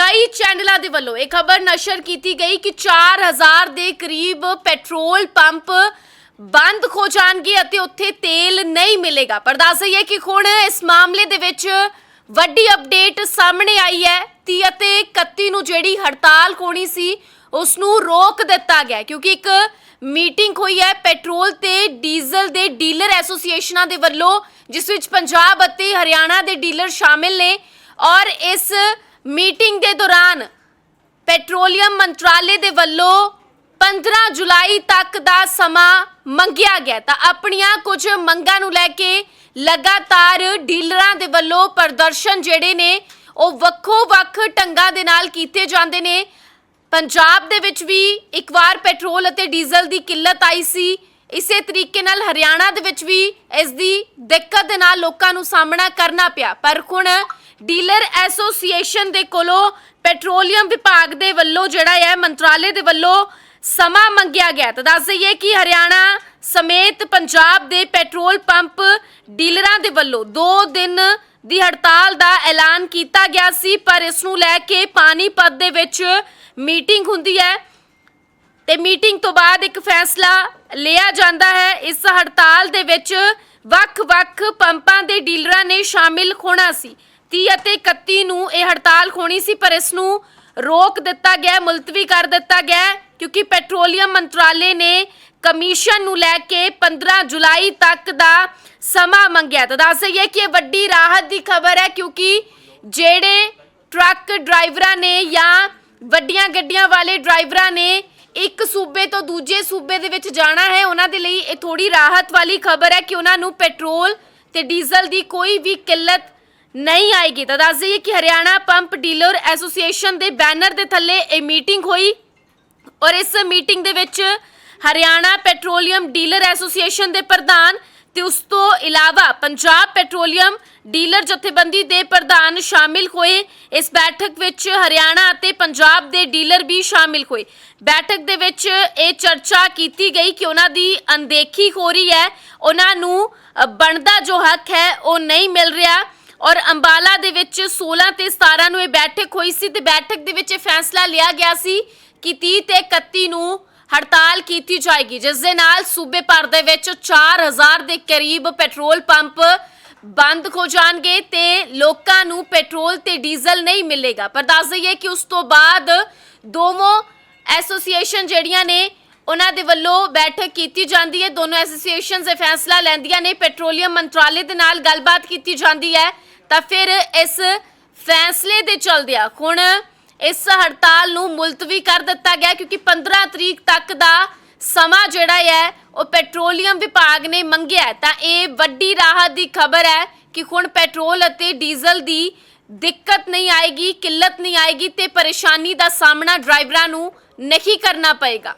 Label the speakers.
Speaker 1: ਕਈ ਚੈਨਲਾਂ ਦੇ ਵੱਲੋਂ ਇਹ ਖਬਰ ਨਸ਼ਰ ਕੀਤੀ ਗਈ ਕਿ 4000 ਦੇ ਕਰੀਬ ਪੈਟਰੋਲ ਪੰਪ ਬੰਦ ਹੋ ਜਾਣਗੇ ਅਤੇ ਉੱਥੇ ਤੇਲ ਨਹੀਂ ਮਿਲੇਗਾ। ਪਰ ਦੱਸ ਦਈਏ ਕਿ ਹੁਣ ਇਸ ਮਾਮਲੇ ਦੇ ਵਿੱਚ ਵੱਡੀ ਅਪਡੇਟ ਸਾਹਮਣੇ ਆਈ ਹੈ। 30 ਅਤੇ 31 ਨੂੰ ਜਿਹੜੀ ਹੜਤਾਲ ਹੋਣੀ ਸੀ ਉਸ ਨੂੰ ਰੋਕ ਦਿੱਤਾ ਗਿਆ ਕਿਉਂਕਿ ਇੱਕ ਮੀਟਿੰਗ ਹੋਈ ਹੈ ਪੈਟਰੋਲ ਤੇ ਡੀਜ਼ਲ ਦੇ ਡੀਲਰ ਐਸੋਸੀਏਸ਼ਨਾਂ ਦੇ ਵੱਲੋਂ, ਜਿਸ ਵਿੱਚ ਪੰਜਾਬ ਅਤੇ ਹਰਿਆਣਾ ਦੇ ਡੀਲਰ ਸ਼ਾਮਿਲ ਨੇ ਔਰ ਇਸ ਮੀਟਿੰਗ ਦੇ ਦੌਰਾਨ ਪੈਟਰੋਲੀਅਮ ਮੰਤਰਾਲੇ ਦੇ ਵੱਲੋਂ 15 ਜੁਲਾਈ ਤੱਕ ਦਾ ਸਮਾਂ ਮੰਗਿਆ ਗਿਆ। ਤਾਂ ਆਪਣੀਆਂ ਕੁਝ ਮੰਗਾਂ ਨੂੰ ਲੈ ਕੇ ਲਗਾਤਾਰ ਡੀਲਰਾਂ ਦੇ ਵੱਲੋਂ ਪ੍ਰਦਰਸ਼ਨ ਜਿਹੜੇ ਨੇ, ਉਹ ਵੱਖੋ-ਵੱਖ ਢੰਗਾਂ ਦੇ ਨਾਲ ਕੀਤੇ ਜਾਂਦੇ ਨੇ। ਪੰਜਾਬ ਦੇ ਵਿੱਚ ਵੀ ਇੱਕ ਵਾਰ ਪੈਟਰੋਲ ਅਤੇ ਡੀਜ਼ਲ ਦੀ ਕਿੱਲਤ ਆਈ ਸੀ। ਇਸੇ ਤਰੀਕੇ ਨਾਲ ਹਰਿਆਣਾ ਦੇ ਵਿੱਚ ਵੀ ਇਸ ਦੀ ਦਿੱਕਤ ਦੇ ਨਾਲ ਲੋਕਾਂ ਨੂੰ ਸਾਹਮਣਾ ਕਰਨਾ ਪਿਆ। ਪਰ ਹੁਣ ਡੀਲਰ ਐਸੋਸੀਏਸ਼ਨ ਦੇ ਕੋਲੋਂ ਪੈਟਰੋਲੀਅਮ ਵਿਭਾਗ ਦੇ ਵੱਲੋਂ ਜਿਹੜਾ ਹੈ, ਮੰਤਰਾਲੇ ਦੇ ਵੱਲੋਂ ਸਮਾਂ ਮੰਗਿਆ ਗਿਆ ਤਾਂ ਦੱਸ ਦਈਏ ਕਿ ਹਰਿਆਣਾ ਸਮੇਤ ਪੰਜਾਬ ਦੇ ਪੈਟਰੋਲ ਪੰਪ ਡੀਲਰਾਂ ਦੇ ਵੱਲੋਂ 2 ਦਿਨ ਦੀ ਹੜਤਾਲ ਦਾ ਐਲਾਨ ਕੀਤਾ ਗਿਆ ਸੀ, ਪਰ ਇਸ ਨੂੰ ਲੈ ਕੇ ਪਾਣੀਪਤ ਦੇ ਵਿੱਚ ਮੀਟਿੰਗ ਹੁੰਦੀ ਹੈ। ਤੇ ਮੀਟਿੰਗ ਤੋਂ ਬਾਅਦ ਇੱਕ ਫੈਸਲਾ ਲਿਆ ਜਾਂਦਾ ਹੈ। ਇਸ ਹੜਤਾਲ ਦੇ ਵਿੱਚ ਵੱਖ-ਵੱਖ ਪੰਪਾਂ ਦੇ ਡੀਲਰਾਂ ਨੇ ਸ਼ਾਮਿਲ ਹੋਣਾ ਸੀ। 30 ਅਤੇ 31 ਨੂੰ ਇਹ ਹੜਤਾਲ ਹੋਣੀ ਸੀ, ਪਰ ਇਸ ਨੂੰ ਰੋਕ ਦਿੱਤਾ ਗਿਆ, ਮੁਲਤਵੀ ਕਰ ਦਿੱਤਾ ਗਿਆ, ਕਿਉਂਕਿ ਪੈਟਰੋਲੀਅਮ ਮੰਤਰਾਲੇ ਨੇ ਕਮਿਸ਼ਨ ਨੂੰ ਲੈ ਕੇ 15 ਜੁਲਾਈ ਤੱਕ ਦਾ ਸਮਾਂ ਮੰਗਿਆ। ਤਾਂ ਦੱਸ ਦਈਏ ਕਿ ਇਹ ਵੱਡੀ ਰਾਹਤ ਦੀ ਖਬਰ ਹੈ, ਕਿਉਂਕਿ ਜਿਹੜੇ ਟਰੱਕ ਡਰਾਈਵਰਾਂ ਨੇ ਜਾਂ ਵੱਡੀਆਂ ਗੱਡੀਆਂ ਵਾਲੇ ਡਰਾਈਵਰਾਂ ਨੇ ਇੱਕ ਸੂਬੇ ਤੋਂ ਦੂਜੇ ਸੂਬੇ ਦੇ ਵਿੱਚ ਜਾਣਾ ਹੈ, ਉਹਨਾਂ ਦੇ ਲਈ ਇਹ ਥੋੜੀ ਰਾਹਤ ਵਾਲੀ ਖਬਰ ਹੈ ਕਿ ਉਹਨਾਂ ਨੂੰ ਪੈਟਰੋਲ ਤੇ ਡੀਜ਼ਲ ਦੀ ਕੋਈ ਵੀ ਕਿੱਲਤ ਨਹੀਂ ਆਏਗੀ। ਤਾਂ ਦੱਸ ਦਈਏ ਕਿ ਹਰਿਆਣਾ ਪੰਪ ਡੀਲਰ ਐਸੋਸੀਏਸ਼ਨ ਦੇ ਬੈਨਰ ਦੇ ਥੱਲੇ ਇਹ ਮੀਟਿੰਗ ਹੋਈ ਔਰ ਇਸ ਮੀਟਿੰਗ ਦੇ ਵਿੱਚ ਹਰਿਆਣਾ ਪੈਟਰੋਲੀਅਮ ਡੀਲਰ ਐਸੋਸੀਏਸ਼ਨ ਦੇ ਪ੍ਰਧਾਨ ਤੇ ਉਸ ਤੋਂ ਇਲਾਵਾ ਪੰਜਾਬ ਪੈਟਰੋਲੀਅਮ ਡੀਲਰ ਜਥੇਬੰਦੀ ਦੇ ਪ੍ਰਧਾਨ ਸ਼ਾਮਿਲ ਹੋਏ। ਇਸ ਬੈਠਕ ਵਿੱਚ ਹਰਿਆਣਾ ਅਤੇ ਪੰਜਾਬ ਦੇ ਡੀਲਰ ਵੀ ਸ਼ਾਮਿਲ ਹੋਏ। ਬੈਠਕ ਦੇ ਵਿੱਚ ਇਹ ਚਰਚਾ ਕੀਤੀ ਗਈ ਕਿ ਉਹਨਾਂ ਦੀ ਅਣਦੇਖੀ ਹੋ ਰਹੀ ਹੈ। ਉਹਨਾਂ ਨੂੰ ਬਣਦਾ ਜੋ ਹੱਕ ਹੈ ਉਹ ਨਹੀਂ ਮਿਲ ਰਿਹਾ। ਔਰ ਅੰਬਾਲਾ ਦੇ ਵਿੱਚ 16 ਤੇ 17 ਨੂੰ ਇਹ ਬੈਠਕ ਹੋਈ ਸੀ ਤੇ ਬੈਠਕ ਦੇ ਵਿੱਚ ਇਹ ਫੈਸਲਾ ਲਿਆ ਗਿਆ ਸੀ ਕਿ 30 ਤੇ 31 ਨੂੰ ਹੜਤਾਲ ਕੀਤੀ ਜਾਏਗੀ, ਜਿਸ ਦੇ ਨਾਲ ਸੂਬੇ ਭਰ ਦੇ ਵਿੱਚ 4000 ਦੇ ਕਰੀਬ ਪੈਟਰੋਲ ਪੰਪ ਬੰਦ ਹੋ ਜਾਣਗੇ ਤੇ ਲੋਕਾਂ ਨੂੰ ਪੈਟਰੋਲ ਤੇ ਡੀਜ਼ਲ ਨਹੀਂ ਮਿਲੇਗਾ। ਪਰ ਦੱਸ ਦਈਏ ਕਿ ਉਸ ਤੋਂ ਬਾਅਦ ਦੋਵੇਂ ਐਸੋਸੀਏਸ਼ਨ ਜਿਹੜੀਆਂ ਨੇ, ਉਹਨਾਂ ਦੇ ਵੱਲੋਂ ਬੈਠਕ ਕੀਤੀ ਜਾਂਦੀ ਹੈ। ਦੋਨੋਂ ਐਸੋਸੀਏਸ਼ਨਸ ਇਹ ਫੈਸਲਾ ਲੈਂਦੀਆਂ ਨੇ। ਪੈਟਰੋਲੀਅਮ ਮੰਤਰਾਲੇ ਦੇ ਨਾਲ ਗੱਲਬਾਤ ਕੀਤੀ ਜਾਂਦੀ ਹੈ। ਤਾਂ ਫਿਰ ਇਸ ਫੈਸਲੇ ਦੇ ਚਲਦਿਆਂ ਹੁਣ ਇਸ ਹੜਤਾਲ ਨੂੰ ਮੁਲਤਵੀ ਕਰ ਦਿੱਤਾ ਗਿਆ ਕਿਉਂਕਿ 15 ਤਰੀਕ ਤੱਕ ਦਾ ਸਮਾਂ ਜਿਹੜਾ ਹੈ, ਉਹ ਪੈਟਰੋਲੀਅਮ ਵਿਭਾਗ ਨੇ ਮੰਗਿਆ ਤਾਂ ਇਹ ਵੱਡੀ ਰਾਹਤ ਦੀ ਖਬਰ ਹੈ ਕਿ ਹੁਣ ਪੈਟਰੋਲ ਅਤੇ ਡੀਜ਼ਲ ਦੀ ਦਿੱਕਤ ਨਹੀਂ ਆਏਗੀ, ਕਿੱਲਤ ਨਹੀਂ ਆਏਗੀ ਤੇ ਪਰੇਸ਼ਾਨੀ ਦਾ ਸਾਹਮਣਾ ਡਰਾਈਵਰਾਂ ਨੂੰ ਨਹੀਂ ਕਰਨਾ ਪਏਗਾ।